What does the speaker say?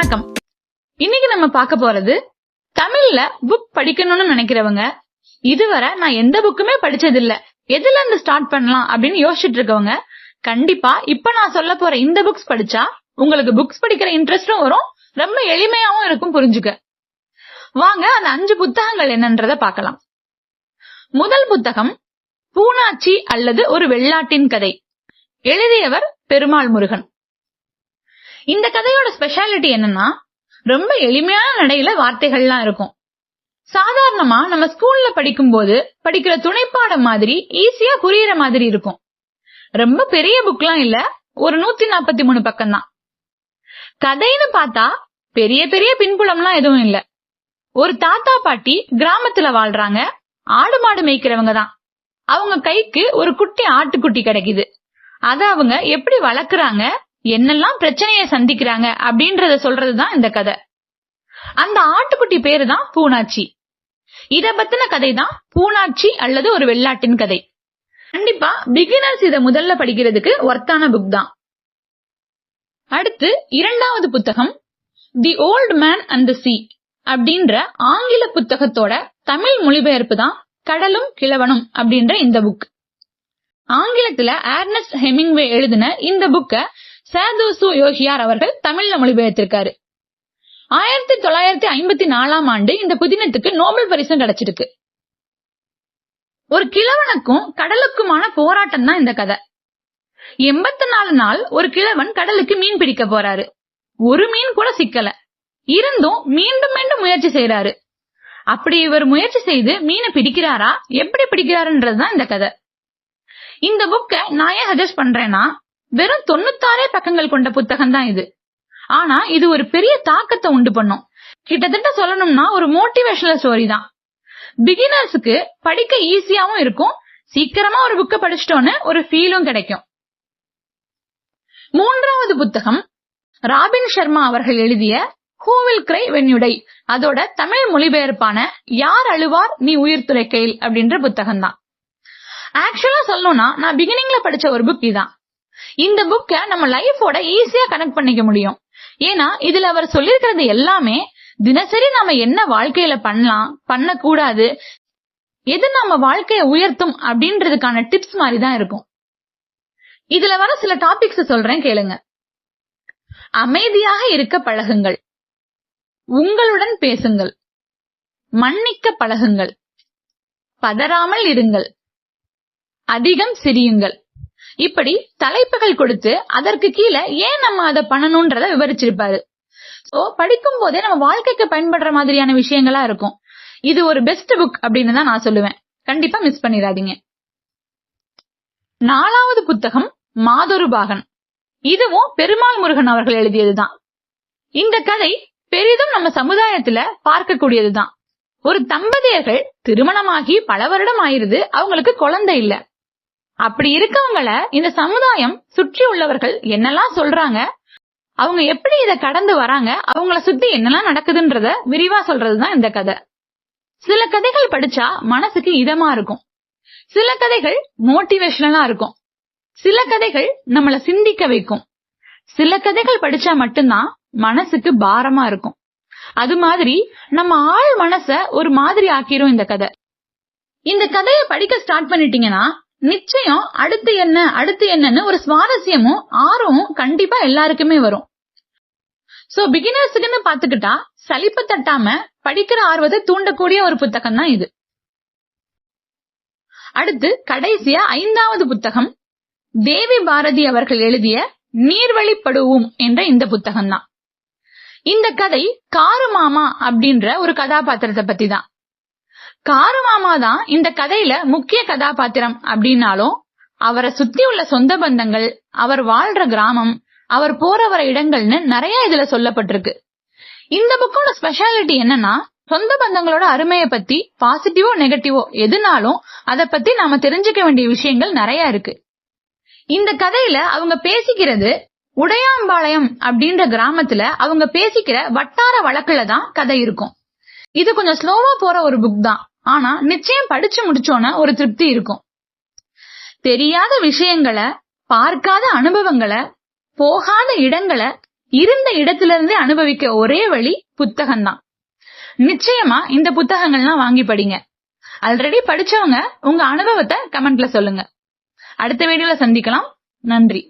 வணக்கம். இன்னைக்கு நம்ம பார்க்க போறது தமிழ்ல புக் படிக்கணும்னு நினைக்கிறவங்க இதுவரை நான் எந்த புக்குமே படிச்சது இல்ல எதுல இருந்து ஸ்டார்ட் பண்ணலாம் அப்படின்னு யோசிச்சுட்டு இருக்கவங்க கண்டிப்பா இப்ப நான் சொல்ல போற இந்த புக்ஸ் படிச்சா உங்களுக்கு புக்ஸ் படிக்கிற இன்ட்ரெஸ்டும் வரும். ரொம்ப எளிமையாவும் இருக்கும் புரிஞ்சுக்க. வாங்க அந்த அஞ்சு புத்தகங்கள் என்னன்றத பார்க்கலாம். முதல் புத்தகம் பூனாச்சி அல்லது ஒரு வெள்ளாட்டின் கதை. எழுதியவர் பெருமாள் முருகன். இந்த கதையோட ஸ்பெஷாலிட்டி என்னன்னா ரொம்ப எளிமையான நடையில வார்த்தைகள்லாம் இருக்கும். சாதாரணமா நம்ம ஸ்கூல்ல படிக்கும் போது படிக்கிற துணைப்பாடம் மாதிரி ஈஸியா புரியுற மாதிரி இருக்கும். ரொம்ப பெரிய புக்லாம் இல்ல ஒரு நூத்தி நாற்பத்தி மூணு பக்கம் தான் கதைன்னு பார்த்தா பெரிய பெரிய பின்புலம்லாம் எதுவும் இல்ல. ஒரு தாத்தா பாட்டி கிராமத்துல வாழ்றாங்க ஆடு மாடு மேய்க்கிறவங்க தான். அவங்க கைக்கு ஒரு குட்டி ஆட்டுக்குட்டி கிடைக்குது. அத அவங்க எப்படி வளர்க்குறாங்க என்னெல்லாம் பிரச்சனையை சந்திக்கிறாங்க அப்படின்றத சொல்றதுதான் இந்த கதை. அந்த ஆட்டுக்குட்டி பேரு தான் பூனாச்சி. இத பத்தின கதை தான் பூனாச்சி அல்லது ஒரு வெள்ளாட்டின் கதை. கண்டிப்பா பிகினர்ஸ் இத முதல்ல படிக்கிறதுக்கு ஒர்த்தான புக் தான். அடுத்து இரண்டாவது புத்தகம் the old man and the sea அப்படின்ற ஆங்கில புத்தகத்தோட தமிழ் மொழிபெயர்ப்பு தான் கடலும் கிழவனும் அப்படின்ற இந்த புக் ஆங்கிலத்துல ஆர்னஸ் ஹெமிங்வே எழுதின இந்த புக்க சேதோசு யோகியார் அவர்கள் தமிழ்ல மொழிபெயர்த்திருக்காரு. ஆயிரத்தி தொள்ளாயிரத்தி ஐம்பத்தி நாலாம் ஆண்டு இந்த புதினத்துக்கு நோபல் பரிசும் கிடைச்சிருக்கு. ஒரு கிழவனுக்கும் கடலுக்குமான போராட்டம் தான் இந்த கதை. எண்பத்தி நாலு நாள் ஒரு கிழவன் கடலுக்கு மீன் பிடிக்க போறாரு. ஒரு மீன் கூட சிக்கல. இருந்தும் மீண்டும் மீண்டும் முயற்சி செய்யறாரு அப்படி இவர் முயற்சி செய்து மீனை பிடிக்கிறாரா? எப்படி பிடிக்கிறாருன்றதுதான் இந்த கதை. இந்த புக்க நான் ஏன் சஜஸ்ட் பண்றேன்னா வெறும் தொண்ணூத்தாறே பக்கங்கள் கொண்ட புத்தகம் தான் இது. ஆனா இது ஒரு பெரிய தாக்கத்தை உண்டு பண்ணும். கிட்டத்தட்ட சொல்லணும்னா ஒரு மோட்டிவேஷனல் ஸ்டோரி தான். பிகினர்ஸுக்கு படிக்க ஈஸியாவும் இருக்கும். சீக்கிரமா ஒரு புக்க படிச்சிட்டோன்னு ஒரு ஃபீலும் கிடைக்கும். மூன்றாவது புத்தகம் ராபின் சர்மா அவர்கள் எழுதிய ஹூவில் கிரை வெண்ணுடை அதோட தமிழ் மொழிபெயர்ப்பான யார் அழுவார் நீ உயிர் கையில் அப்படின்ற புத்தகம் தான் ஆக்சுவலா சொல்லணும்னா நான் பிகினிங்ல படிச்ச ஒரு புக் இதான். இந்த புக்க நம்ம லைஃபோட ஈஸியா கனெக்ட் பண்ணிக்க முடியும். ஏன்னா இதுல அவர் சொல்லிருக்கிறது எல்லாமே தினசரி நாம என்ன வாழ்க்கையில பண்ணலாம் பண்ணக்கூடாது எது நம்ம வாழ்க்கைய உயர்த்தும் அப்படின்றதுக்கான டிப்ஸ் மாதிரி தான் இருக்கும். இதுல வர சில டாபிக்ஸ் சொல்றேன் கேளுங்க. அமைதியாக இருக்க பழகுங்கள். உங்களுடன் பேசுங்கள். மன்னிக்க பழகுங்கள். பதறாமல் இருங்கள். அதிகம் சிரியுங்கள். இப்படி தலைப்புகள் கொடுத்து அதற்கு கீழே ஏன் நம்ம அதை பண்ணணும்ன்றத விவரிச்சிருப்பாரு. சோ படிக்கும் போதே நம்ம வாழ்க்கைக்கு பயன்படுற மாதிரியான விஷயங்களா இருக்கும். இது ஒரு பெஸ்ட் புக் அப்படின்னு தான் நான் சொல்லுவேன். கண்டிப்பா மிஸ் பண்ணிடாதீங்க. நாலாவது புத்தகம் மாதொரு பாகன். இதுவும் பெருமாள் முருகன் அவர்கள் எழுதியதுதான் இந்த கதை பெரிதும் நம்ம சமுதாயத்துல பார்க்கக்கூடியதுதான் ஒரு தம்பதியர்கள் திருமணமாகி பல வருடம் ஆயிருது அவங்களுக்கு குழந்தை இல்ல. அப்படி இருக்கவங்கள இந்த சமுதாயம் சுற்றி உள்ளவர்கள் என்னெல்லாம் சொல்றாங்க? அவங்க எப்படி இத கடந்து வராங்க? அவங்கள சுத்தி என்னெல்லாம் நடக்குதுன்றத விரிவா சொல்றதுதான் இந்த கதை. சில கதைகள் படிச்சா மனசுக்கு இதமா இருக்கும். சில கதைகள் மோட்டிவேஷனலா இருக்கும். சில கதைகள் நம்மள சிந்திக்க வைக்கும். சில கதைகள் படிச்சா மட்டும்தான் மனசுக்கு பாரமா இருக்கும். அது மாதிரி நம்ம ஆள் மனச ஒரு மாதிரி ஆக்கிரும் இந்த கதை. இந்த கதையை படிக்க ஸ்டார்ட் பண்ணிட்டீங்கன்னா நிச்சயம் அடுத்து என்ன அடுத்து என்னன்னு ஒரு சுவாரஸ்யமும் ஆர்வமும் கண்டிப்பா எல்லாருக்குமே வரும். சோ பிகினர்ஸுக்குன்னு பாத்துக்கிட்டா சலிப்பு தட்டாம படிக்கிற ஆர்வத்தை தூண்டக்கூடிய ஒரு புத்தகம் தான் இது. அடுத்து கடைசியா ஐந்தாவது புத்தகம் தேவி பாரதி அவர்கள் எழுதிய நீர்வழிப்படுவோம் என்ற இந்த புத்தகம் தான் இந்த கதை காரு மாமா அப்படின்ற ஒரு கதாபாத்திரத்தை பத்தி தான் காரு மாமா தான் இந்த கதையில முக்கிய கதாபாத்திரம் அப்படின்னாலும் அவரை சுத்தி உள்ள சொந்த பந்தங்கள் அவர் வாழ்ற கிராமம் அவர் போற வர இடங்கள்னு நிறைய இதுல சொல்லப்பட்டிருக்கு. இந்த புக்கோட ஸ்பெஷாலிட்டி என்னன்னா சொந்த பந்தங்களோட அருமையை பத்தி பாசிட்டிவோ நெகட்டிவோ எதுனாலும் அத பத்தி நாம தெரிஞ்சுக்க வேண்டிய விஷயங்கள் நிறைய இருக்கு. இந்த கதையில அவங்க பேசிக்கிறது உடையாம்பாளையம் அப்படின்ற கிராமத்துல அவங்க பேசிக்கிற வட்டார வழக்குல தான் கதை இருக்கும். இது கொஞ்சம் ஸ்லோவா போற ஒரு புக் தான். ஆனா நிச்சயம் படிச்சு முடிச்சோன ஒரு திருப்தி இருக்கும். தெரியாத விஷயங்களை பார்க்காத அனுபவங்களை போகாத இடங்களை இருந்த இடத்துல இருந்தே அனுபவிக்க ஒரே வழி புத்தகம் தான் நிச்சயமா இந்த புத்தகங்கள்லாம் வாங்கி படிங்க. ஆல்ரெடி படிச்சவங்க உங்க அனுபவத்தை கமெண்ட்ல சொல்லுங்க. அடுத்த வீடியோல சந்திக்கலாம். நன்றி.